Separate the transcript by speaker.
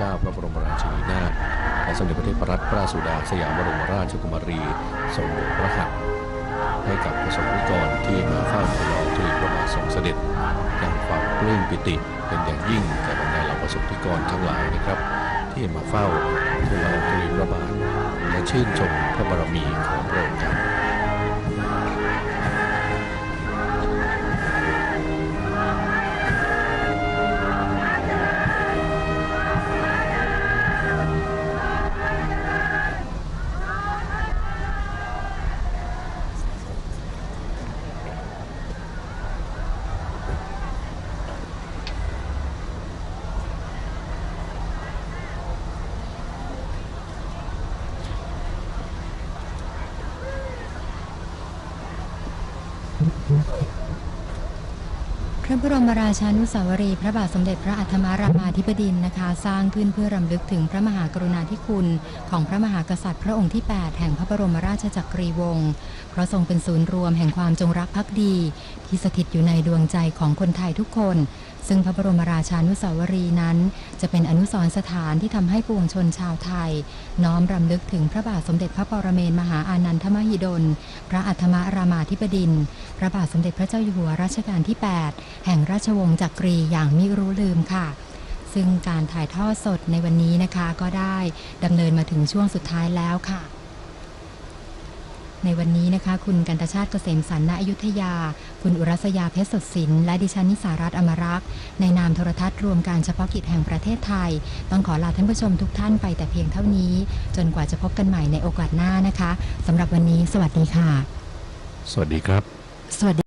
Speaker 1: จ้าพระบรมราชินีนาถและสมเด็จพระเทพรัตนราชสุดาสยามบรมราชกุมารีทรงโบพระหัตให้กับประสบนิกรที่มาเฝ้าพระองค์ที่พระบาทสมเสด็จอย่างความปลื้มปิติเป็นอย่างยิ่งแก่บรรดาเหล่าประสบนิกรทั้งหลายนะครับ ที่มาเฝ้าทูลอองธุลีพระบาทและชื่นชมพระบารมีของพระองค์ครับ
Speaker 2: พระบรมราชานุสาวรีย์พระบาทสมเด็จพระอัธมารามาธิบดินนะคะ สร้างขึ้นเพื่อรำลึกถึงพระมหากรุณาธิคุณ ของพระมหากษัตริย์พระองค์ที่ 8 แห่งพระบรมราชจักรีวงศ์เพราะทรงเป็นศูนย์รวมแห่งความจงรักภักดี ที่สถิตอยู่ในดวงใจของคนไทยทุกคน ซึ่งพระบรมราชานุสาวรีนั้น จะเป็นอนุสรณ์สถานที่ทำให้ปวงชนชาวไทย น้อมรำลึกถึงพระบาทสมเด็จพระปรเมนมหาอานันทมหิดล พระอัฏฐมารามาธิบดินทรพระบาทสมเด็จพระเจ้าอยู่หัวรัชกาลที่ 8 แห่งราชวงศ์จักรีอย่างมิรู้ลืมค่ะซึ่งการถ่ายทอดสดในวันนี้นะคะก็ได้ดำเนินมาถึงช่วงสุดท้ายแล้วค่ะ ในวันนี้นะคะ คุณกันตชาติเกษมสันณอยุธยา คุณอุรัสยาเพชรสดสิน และดิฉันนิสารัตน์อมรักษ์ ในนามโทรทัศน์รวมการเฉพาะกิจแห่งประเทศไทย ต้องขอลาท่านผู้ชมทุกท่านไปแต่เพียงเท่านี้ จนกว่าจะพบกันใหม่ในโอกาสหน้านะคะสำหรับวันนี้ สวัสดีค่ะ
Speaker 1: สวัสดีครับ
Speaker 2: สวัสดี